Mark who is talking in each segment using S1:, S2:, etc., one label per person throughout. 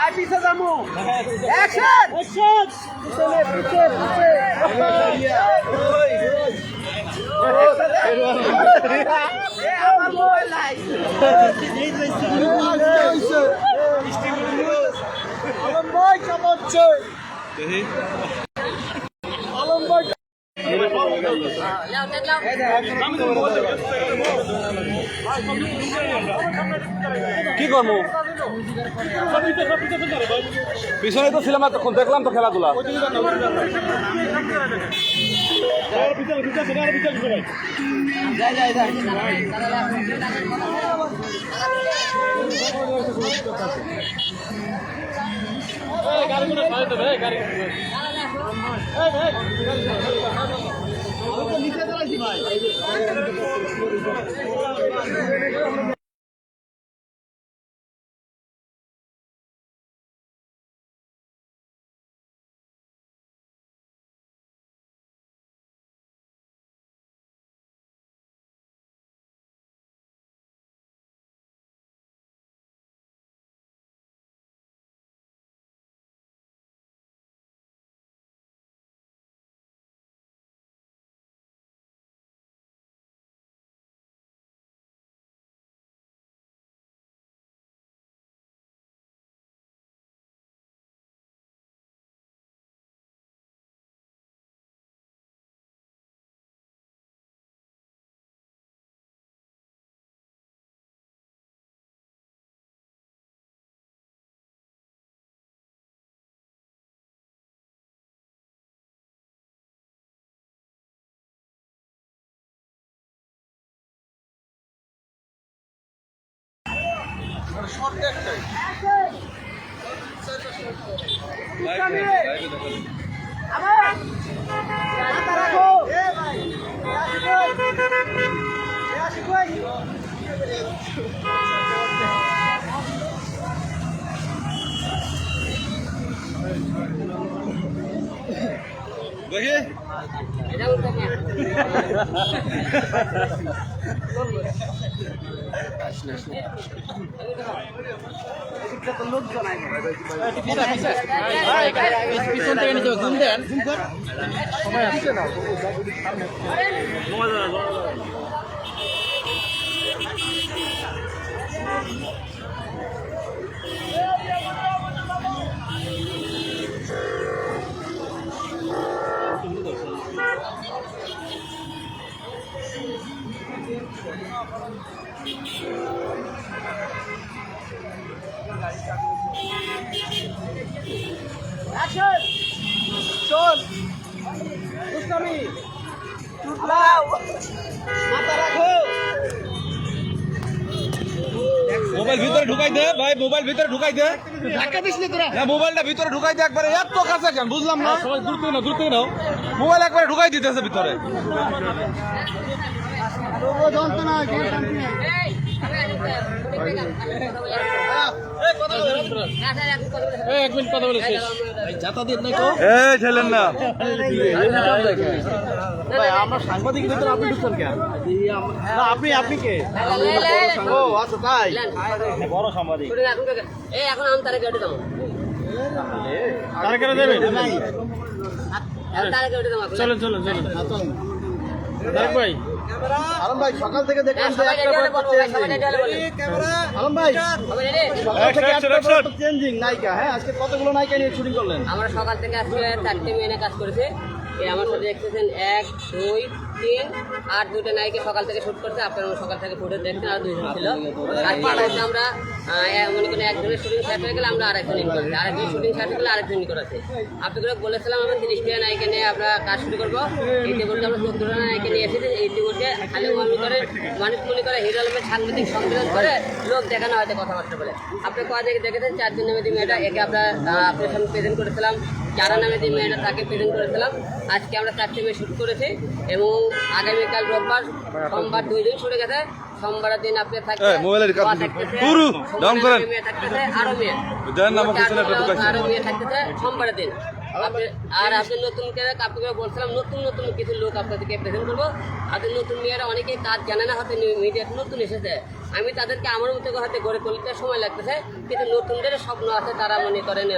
S1: আয় পিছে যামু অ্যাকশন পিছনে পিছে পিছে আমার মোবাইল নাই চাপাচ্ছে আলম ভাই
S2: কি করব? পিছনে তো ছিলাম এতক্ষণ দেখলাম তো খেলাধুলা
S1: মাথা রাখো এ ভাই এ আশিক দেন ঘুম আশিক সময়
S2: আসছে
S3: পিছন
S1: অ্যাকশন চল। দুষ্টামি। চুটলাও মাথা রাখো।
S2: মোবাইল ভিতরে ঢুকাই দে ভাই মোবাইল ভিতরে ঢুকাই দে।
S3: ধাক্কা দিস না তোরা।
S2: না মোবাইলটা ভিতরে ঢুকাই দে একবারে। এত কাছে কেন? বুঝলাম না।
S3: সবাই দূর থেকে নাও দূর থেকে নাও।
S2: মোবাইল একবারে ঢুকাই দিতেছে ভিতরে।
S3: এক মিনিট কথা বলে শেষ। যাতা নাই তো
S2: এই ঠেলেন না
S1: ভাই আমরা সাংবাদিক ভিতরে আপনি ঢুকছেন কেন? না আপনি আপনি কে? ও আচ্ছা তাই। বড় সাংবাদিক।
S4: এই এখন আমি তারা কেটে দেবো।
S1: তারা কেন দেবেন?
S4: তারা কেটে দেবো
S3: চলো চলো চলো তারেক ভাই
S1: আলম ভাই সকাল থেকে দেখলাম যে একটা
S4: রেডি
S1: পর একটা
S4: সবাই রেডি হলে বলে
S1: আলম ভাই সকাল থেকে একটা পর একটা চেঞ্জিং নায়িকা। হ্যাঁ আজকে কতগুলো নায়িকা নিয়ে শুটিং করলেন?
S4: আমরা সকাল থেকে আজকে চারটে মেয়ে কাজ করেছে। আমার সাথে দেখতেছেন এক দুই তিন আর দুইটা নায়িকা সকাল থেকে শুট করছে আপনারা সকাল থেকে ফুটে দেখছেন আর দুইজন ছিল। আজকে হচ্ছে আমরা মনে করেন একজনের শুটিং শেষ হয়ে গেলে আমরা আরেকজন ইন করেছি। আরেকজন শুটিং শেষ হয়ে গেলে আরেকজন ইন করেছে। আপনাদের বলেছিলাম আমরা তিরিশটা নায়িকা নিয়ে আমরা কাজ শুরু করব। ইতিমধ্যে আমরা চোদ্দটা নায়িকা নিয়ে এসেছি। ইতিমধ্যে খালি মনে করে মানুষ মনে করে হিরো আলমের সাংবাদিক সম্মেলন করে লোক দেখানো হয়তো কথাবার্তা বলে। আপনি কয় দেখে দেখেছেন? চারজন নামে যে মেয়েটা, একে আমরা আপনার সামনে প্রেজেন্ট করেছিলাম। যারা নামে যে মেয়েটা তাকে প্রেজেন্ট করেছিলাম। আজকে আমরা চারটে মেয়ে শ্যুট করেছি এবং আগামীকাল রোববার সোমবার দুই দিন ছুটে গেছে। সোমবারের দিন আপনি
S2: মোবাইলের কাজ দিন।
S4: থাকতেছে,
S2: পুরু,
S4: সোমবারের
S2: ডাউন করেন।
S4: দিন মেয়ে থাকতেছে আরও মেয়ে।
S2: দেন না, আমার একটা
S4: আরো- আরও মেয়ে থাকতেছে সোমবারের দিন। আর আপনি নতুন করে আপনাকে বলছিলাম নতুন নতুন কিছু লোক আপনাদেরকে প্রেজেন্ট করব। আর নতুন মেয়েরা অনেকেই কাজ জানে না হয়তো মিডিয়া নতুন এসেছে। আমি তাদেরকে আমার মতো হাতে গড়ে তুলতে সময় লাগতেছে, কিন্তু নতুনদের স্বপ্ন আছে, তারা মনে করেন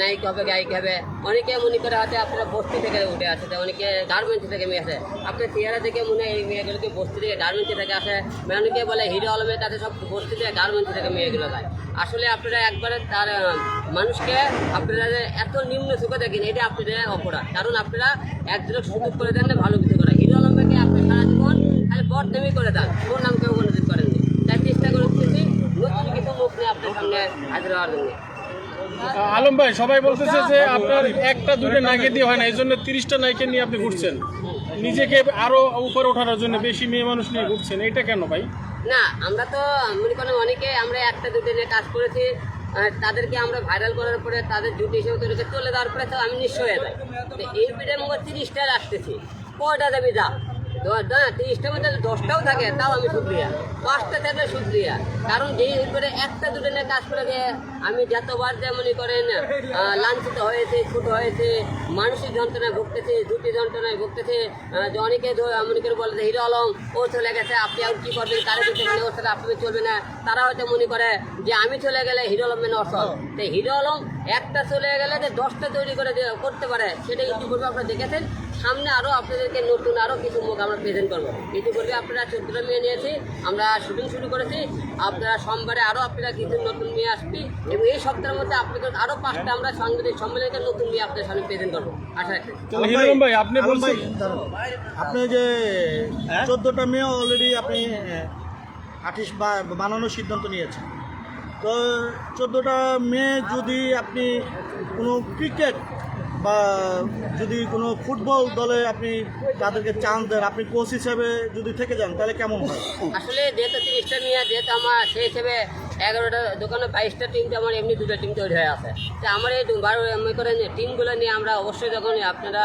S4: নায়িকা হবে, গায়িকা হবে। অনেকে মনে করে হয়তো আপনারা বস্তি থেকে উঠে আসে অনেকে গার্মেন্টস থেকে মেয়ে আসে। আপনার চেহারা দেখে মনে হয় এই মেয়েগুলোকে বস্তি থেকে গার্মেন্টস থেকে আসে। মানে অনেকে বলে, হিরো আলমের কাছে সব বস্তি থেকে গার্মেন্টস থেকে মেয়েগুলো যায় আসলে আপনারা একবারে তার মানুষকে আপনারা যে এত নিম্ন চোখে দেখেন, এটা আপনাদের অপরাধ। কারণ আপনারা একজনের সুযোগ করে দেন না, ভালো কিছু করে। হিরো আলমকে আপনি সারা জীবন খালি বদনামি করে দেন। ওর নাম কেউ কোনোদিন করেননি তাই চেষ্টা করতেছি নতুন নিয়ে আপনার সামনে হাজির হওয়ার জন্য।
S3: আলম ভাই সবাই বলতেছে যে আপনার একটা দুটো নাইকে দিয়ে হয় না এই জন্য তিরিশটা নাইকে নিয়ে আপনি ঘুরছেন। নিজেকে আরও উপরে ওঠানোর জন্য বেশি মেয়ে মানুষ নিয়ে ঘুরছেন এটা কেন ভাই?
S4: না আমরা তো মনে করেন অনেকে আমরা একটা দুটো নিয়ে কাজ করেছি তাদেরকে আমরা ভাইরাল করার পরে তাদের ডিউটি হিসেবে তৈরিকে চলে যাওয়ার পরে তো আমি নিঃস্ব হয়ে যাই এই পিঠের মধ্যে তিরিশটা রাখতেছি কয়টা দেবে যা তিরিশটার মধ্যে দশটাও থাকে, তাও আমি শুক্রিয়া। পাঁচটা থাকলে শুক্রিয়া। কারণ যেই করে একটা, দুটো নিয়ে কাজ করে গিয়ে আমি যতবার যে মনে করেন লাঞ্ছিত হয়েছে, ছোট হয়েছে, মানসিক যন্ত্রণায় ভুগতেছে, দুটি যন্ত্রণায় ভুগতেছে যে অনেকে মনে করে বলে হিরো আলম, ও চলে গেছে, আপনি আর কি করবেন? কারে দিতে মানে ওর সাথে আপনি চলবে না। তারা হয়তো মনে করে যে, আমি চলে গেলে হিরো আলম মেনে অসল তো হিরো আলম একটা চলে গেলে যে দশটা তৈরি করে করতে পারে সেটা ইতিপূর্বে আপনারা দেখেছেন। সামনে আরও আপনাদেরকে নতুন আরও কিছু মুখ আমরা প্রেজেন্ট করব। ইতিপূর্বে আপনারা চোদ্দটা মেয়ে নিয়েছি আমরা শুটিং শুরু করেছি। আপনারা সোমবারে আরও আপনারা কিছু নতুন মেয়ে আসবি এবং এই সপ্তাহের মধ্যে আপনাদের আরও পাঁচটা আমরা সাংবাদিক সম্মেলনে নতুন মেয়ে আপনাদের সামনে প্রেজেন্ট করব। আশা রাখছি।
S3: ভাই আপনি।
S5: আপনি যে চোদ্দটা মেয়ে অলরেডি আপনি আর্টিস্ট বানানোর সিদ্ধান্ত নিয়েছেন। তো চোদ্দোটা মে যদি আপনি কোনো ক্রিকেট বা যদি কোনো ফুটবল দলে আপনি তাদেরকে চান্স দেন আপনি কোচ হিসেবে যদি থেকে যান তাহলে কেমন হয়?
S4: আসলে যেহেতু তিরিশটা নিয়ে যেহেতু আমার সেই হিসেবে এগারোটা দোকানে বাইশটা টিম তো আমার এমনি দুটো টিম তৈরি হয়ে আছে। তো আমার এই বারো মনে করেন যে টিমগুলো নিয়ে আমরা অবশ্যই যখন আপনারা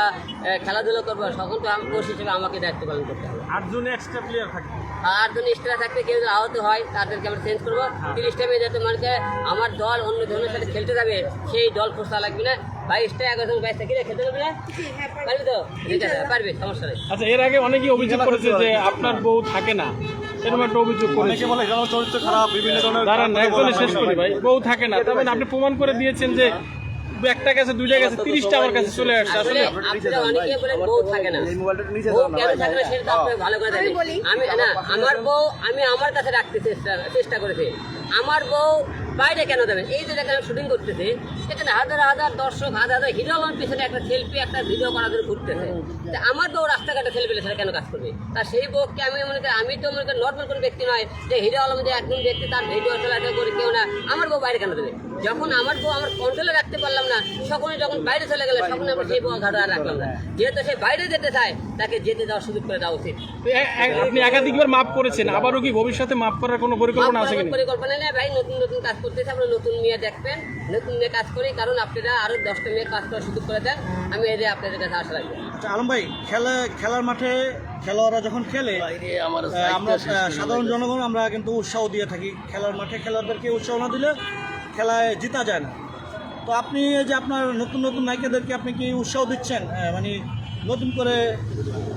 S4: খেলাধুলো খেলাধুলা করব তখন তো আমি কোচ হিসেবে আমাকে দায়িত্ব পালন করতে হবে।
S5: আটজন এক্সট্রা প্লেয়ার থাকবে।
S4: আর যদি এক্সট্রা থাকতে কেউ যদি আহত হয় তাদেরকে আমরা চেঞ্জ করব। তিরিশটা মেয়ে যাতে মানে আমার দল অন্য ধরনের সাথে খেলতে যাবে সেই দল খোঁজা লাগবে না। বাইশটা খেলতে পারবি না? পারবি। তো? ঠিক আছে পারবি সমস্যা নেই।
S3: আচ্ছা এর আগে অনেকেই অভিযোগ করেছে যে আপনার বউ থাকে না। এরকম একটা অভিযোগ করেছে।
S5: বলে চরিত্র খারাপ বিভিন্ন ধরনের
S3: দাঁড়ান না, শেষ করি ভাই। বউ থাকে না। তবে আপনি প্রমাণ করে দিয়েছেন যে একটা গেছে দুইটা গেছে তিরিশটা আমার কাছে চলে আসছে।
S4: আসলে
S3: আসলে
S4: অনেকে বলে বউ থাকে না। বউ কেন থাকে না সেটা আপনি ভালো করে জানেন আমি না আমার বউ আমি আমার কাছে রাখতে চেষ্টা চেষ্টা করেছি। আমার বউ বাইরে কেন দেবেন? এই যে দেখেন শুটিং করতেছে সেখানে হাজার হাজার দর্শক হাজার হাজার হিরো আলম পিছনে একটা সেলফি একটা ভিডিও করার জন্য ঘুরতেছে। তা আমার বউ রাস্তাঘাটে সেলফি সেটা কেন কাজ করবে? তা সেই বউকে আমি মনে করি আমি তো মনে করি নর্মাল কোনো ব্যক্তি নয় যে হিরো আলম যে একজন ব্যক্তি তার ভিডিও চলাচল করে কেউ না। আমার বউ বাইরে কেন দেবে? যখন আমার বউ আমার কন্ট্রোলে রাখতে পারলাম না সকলে যখন বাইরে চলে গেলে তখন আমরা সেই বউ ঘাটা রাখলাম না। যেহেতু সে বাইরে যেতে চায় তাকে যেতে দেওয়ার সুযোগ করে দেওয়া উচিত।
S3: আপনি একাধিকবার মাফ করেছেন আবারও কি ভবিষ্যতে মাফ করার কোনো পরিকল্পনা আছে
S4: পরিকল্পনা নেই ভাই নতুন নতুন কাজ করতেছে আমরা নতুন মেয়ে দেখবেন নতুন মেয়ে কাজ করি কারণ আপনারা আরও দশটা মেয়ে কাজ করার সুযোগ করে দেন আমি এদের আপনাদের কাছে আশা রাখব।
S5: আচ্ছা, আলম ভাই খেলা খেলার মাঠে খেলোয়াড়রা যখন খেলে আমরা সাধারণ জনগণ আমরা কিন্তু উৎসাহ দিয়ে থাকি। খেলার মাঠে খেলোয়াড়দেরকে উৎসাহ না দিলে খেলায় জিতা যায় না। তো আপনি এই যে আপনার নতুন নতুন নায়িকাদেরকে আপনি কি উৎসাহ দিচ্ছেন? মানে নতুন করে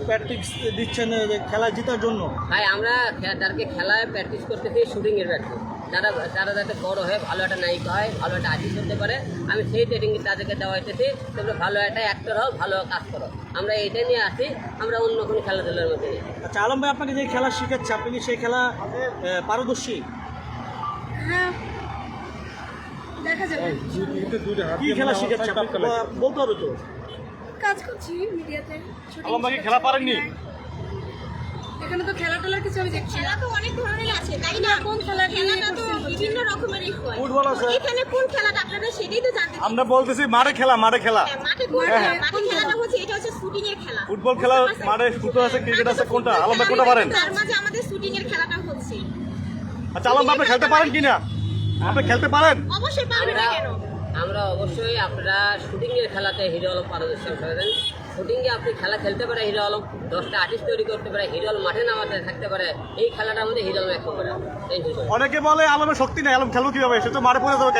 S5: প্র্যাকটিস দিচ্ছেন খেলায় জেতার জন্য?
S4: ভাই আমরা তাদেরকে খেলায় প্র্যাকটিস করতেছি শুটিং এর প্র্যাকটিস তারা যারা যাতে বড় হয়ে ভালো একটা নায়িকা হয় ভালো একটা আর্টিস্ট হতে পারে আমি সেই ট্রেনিং তাদেরকে দেওয়া হইতেছি তোমরা ভালো একটা অ্যাক্টর হও ভালো কাজ করো। আমরা এইটা নিয়ে আসি আমরা অন্য কোনো খেলাধুলার মধ্যে নেই।
S5: আচ্ছা আলম ভাই আপনাকে যে খেলা শেখাচ্ছে আপনি কি সেই খেলা পারদর্শী?
S6: হ্যাঁ। দেখা যাবে।
S5: কি খেলা শিখাচ্ছে? বলতে হবে তো।
S6: কাজ করছি মিডিয়াতে
S5: আলম ভাই খেলা পারেননি?
S6: এখানে তো খেলা টেলার কিছু আমি দেখছি
S7: খেলা তো অনেক ধরনের আছে তাই না?
S6: কোন খেলা
S7: খেলাটা তো বিভিন্ন রকমেরই হয়।
S5: ফুটবল আছে।
S7: এখানে কোন খেলাটা আপনারা সেটাই তো জানতে
S5: আমরা বলতেছি মাঠে খেলা মাঠে খেলা।
S7: হ্যাঁ, মাঠে খেলাটা হচ্ছে এটা হচ্ছে শুটিং এর খেলা
S5: ফুটবল খেলা মাঠে ফুটবল আছে ক্রিকেট আছে কোনটা? আলম ভাই কোনটা পারেন?
S7: তার মাঝে আমাদের শুটিং এর খেলাটা হচ্ছে।
S5: আচ্ছা আলম ভাই আপনি খেলতে পারেন কিনা আপনি খেলতে পারেন?
S7: অবশ্যই পারবে
S4: আমরা
S7: না কেন?
S4: আমরা অবশ্যই আপনারা শুটিং এর খেলাতে হিরো আলম পারদর্শী হবেন শুটিংয়ে আপনি খেলা খেলতে পারে হিরো আলম। দশটা আর্টিস্ট তৈরি করতে পারে হিরো আলম মাঠে নামাতে থাকতে পারে। এই খেলাটার মধ্যে হিরো আলম এক করে
S5: অনেকে বলে আলমের শক্তি নেই আলম খেলব কীভাবে? সে তো মারে পড়ে যাবে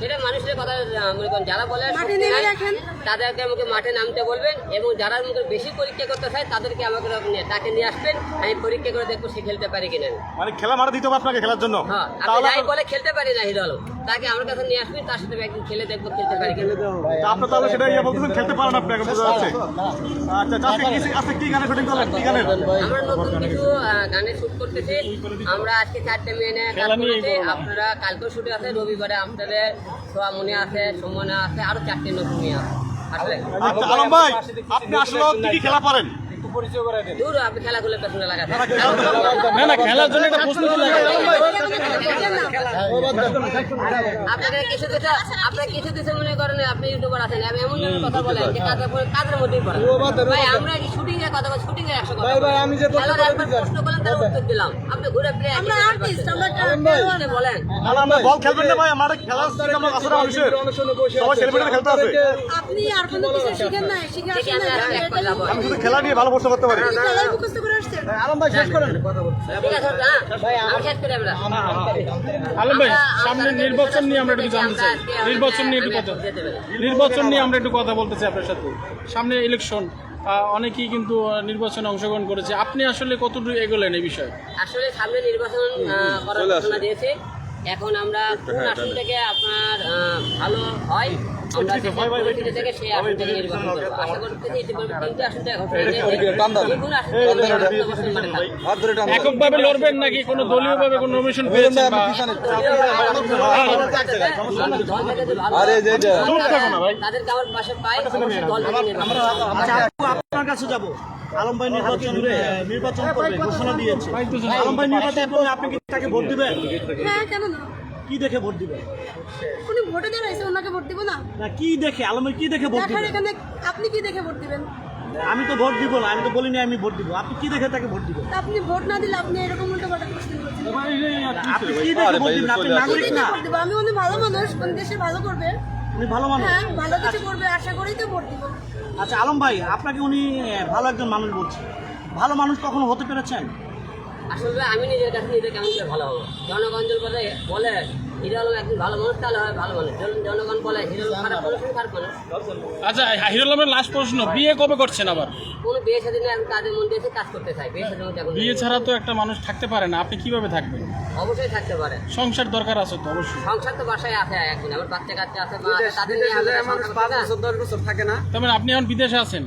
S4: সেটা মানুষের কথা মনে করেন যারা বলে
S6: মাঠে
S4: শক্তি
S6: নেমে
S4: নাই,
S6: দেখেন।
S4: তাদেরকে আমাকে মাঠে নামতে বলবেন এবং যারা আমাকে বেশি পরীক্ষা করতে চায় তাদেরকে আমাকে তাকে নিয়ে আসবেন। আমি পরীক্ষা করে দেখব সে খেলতে পারে কিনা।
S5: মানে খেলা মারা দিতে হবে আপনাকে খেলার জন্য।
S4: হ্যাঁ আপনি বলে খেলতে পারি না হিরো আলম। তাকে আমার কাছে নিয়ে আসবেন তার সাথে একদিন খেলে দেখব খেলতে পারি কিনা।
S5: আপনি তাহলে সেটা ইয়ে বলতেছেন খেলতে পারেন আপনাকে বোঝা যাচ্ছে। আচ্ছা আজকে কি গানে শুটিং করলেন? কি গানের?
S4: আমরা নতুন কিছু শুট করতেছি। আমরা আজকে চারটে মেয়ে নিয়ে কাজ করেছি আপনারা কালকেও শুটে আছে রবিবারে আপনাদের আছে সুমনা আছে আরও চারটে নতুন মেয়ে আছে। আসলে?
S5: আচ্ছা আলম ভাই আপনি আসলে কি কি খেলা পারেন?
S4: দূর আপনি খেলাগুলো পেছনে লাগাতে
S3: না না খেলার জন্য একটা প্রশ্ন ছিল
S4: আপনাকে কিছু কিছু আপনার কিছু কিছু মনে করেন আপনি ইউটিউবার আছেন আমি এমন এমন কথা বলেন যে কাজের পরে কাজের মধ্যেই পড়ে ভাই আমরা শুটিং এর কথা শুটিং এর একশো কথা ভাই আমি যে প্রশ্ন করলেন তার উত্তর দিলাম। আপনি ঘুরে ফিরে
S6: আমরা আর্টিস্ট আমরা
S4: বলেন।
S5: আমরা বল খেলবেন না ভাই আমাদের খেলা আমরা আসলে মানুষের। সবাই সেলিব্রিটি খেলতে আছে।
S6: আপনি আর কোনো কিছু শিখেন নাই শিখে আসেন
S4: আমরা
S6: না
S4: এক কথা বলি।
S5: আমি শুধু খেলা নিয়ে ভালো প্রশ্ন করতে পারি।
S6: মুখস্থ
S4: ঠিক আছে হ্যাঁ আমি শেষ করে
S3: আলম ভাই সামনে নির্বাচন নিয়ে আমরা একটু জানতে চাই। নির্বাচন নিয়ে একটু কথা নির্বাচন নিয়ে আমরা একটু কথা বলতে চাই আপনার সাথে। সামনে ইলেকশন অনেকেই কিন্তু নির্বাচনে অংশগ্রহণ করেছে। আপনি আসলে কতটুকু এগোলেন এই বিষয়ে?
S4: আসলে সামনে নির্বাচন করার ঘোষণা দিয়েছে। এখন আমরা কোন আসন থেকে আপনার ভালো হয়? আমরা থেকে সেই আসন নির্বাচন করব আশা করতেছি তিনটে মানে।
S3: এককভাবে লড়বেন নাকি কোনো দলীয়ভাবে কোনো নমিনেশন পেয়েছেন
S2: আরে যে
S4: তাদেরকে আমার পাশে পাই দল।
S5: আচ্ছা আপনার কাছে যাব আলম ভাই নির্বাচন নির্বাচন করবে ঘোষণা দিয়েছে আলম ভাই নির্বাচন আপনি কি তাকে ভোট দিবেন
S6: হ্যাঁ কেন না
S5: কি দেখে ভোট দিবেন
S6: উনি ভোটে দাঁড়াইছে ওনাকে ভোট দিব না?
S5: না কি দেখে? আলমের কি দেখে ভোট
S6: দেখার
S5: দিবেন
S6: এখানে আপনি কি দেখে ভোট দিবেন?
S5: আমি তো ভোট দিব না আমি তো বলিনি আমি ভোট দিব। আপনি কি দেখে তাকে ভোট দিবেন?
S6: তা আপনি ভোট না দিলে আপনি এরকম উল্টো পাল্টা করছেন।
S5: আপনি কি দেখে ভোট দিবেন? আপনি নাগরিক না।
S6: ভোট দিব? আমি অনেক ভালো মানুষ কোন দেশে ভালো করবে।
S5: উনি ভালো মানুষ।
S6: হ্যাঁ ভালো কিছু করবে আশা করেই তো ভোট দিব।
S5: আচ্ছা আলম ভাই আপনাকে উনি ভালো একজন মানুষ বলছে। ভালো মানুষ কখনো হতে পেরেছেন?
S4: আসলে আমি নিজের কাছে নিজে কেমন করে ভালো হব। জনগঞ্জল বলে বলে হিরো আলম একজন ভালো মানুষ তাহলে হয় ভালো মানুষ। জনগণ বলে হিরো আলম খারাপ মানুষ খারাপ মানুষ।
S3: আচ্ছা হিরো আলমের লাস্ট প্রশ্ন বিয়ে কবে করছেন আবার?
S4: কোনো বিয়ে সাথে এখন কাজের মধ্যে এসে কাজ করতে চাই বিয়ে সাথে এখন
S3: বিয়ে ছাড়া তো একটা মানুষ থাকতে পারে না আপনি কীভাবে থাকবেন?
S4: অবশ্যই থাকতে পারে।
S3: সংসার দরকার আছে তো অবশ্যই।
S4: সংসার তো বাসায় আছে এখন আমার বাচ্চা কাচ্চা আছে মা আছে তাদের নিয়ে আমি সংসার করতে না।
S3: তার মানে আপনি এখন বিদেশে আছেন?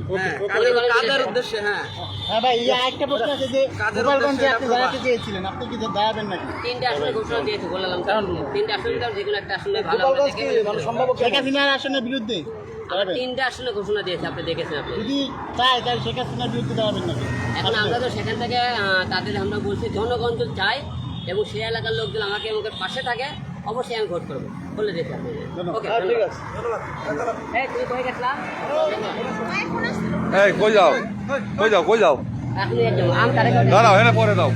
S8: হ্যাঁ ভাই ইয়া একটা প্রশ্ন আছে যে গোপালগঞ্জে আপনি দাঁড়াতে চেয়েছিলেন আপনি কি দাঁড়াবেন নাকি?
S4: তিনটে আসনে ঘোষণা দিয়েছে বললাম তো। তিনটে আসনে তার যে কোনো একটা আসনে ভালো
S8: শেখ হাসিনার আসনের বিরুদ্ধে?
S4: আমরা তিনটে আসনে ঘোষণা দিয়েছে আপনি দেখেছেন আপনি।
S8: যদি চাই তাহলে শেখ হাসিনার বিরুদ্ধে দাঁড়াবেন নাকি
S4: এখন আমরা তো সেখান থেকে তাদের আমরা বলছি জনগণ যদি চাই এবং সেই এলাকার লোকজন আমাকে আমাকে পাশে থাকে অবশ্যই আমি ভোট করব। বলে দিয়েছি আপনি। ওকে ঠিক আছে। এই তুমি কই গেছিলা?
S2: এই কই যাও? কই যাও কই যাও?
S4: এখন একদম আম তারে
S2: দাঁড়াও এনে পরে দাও।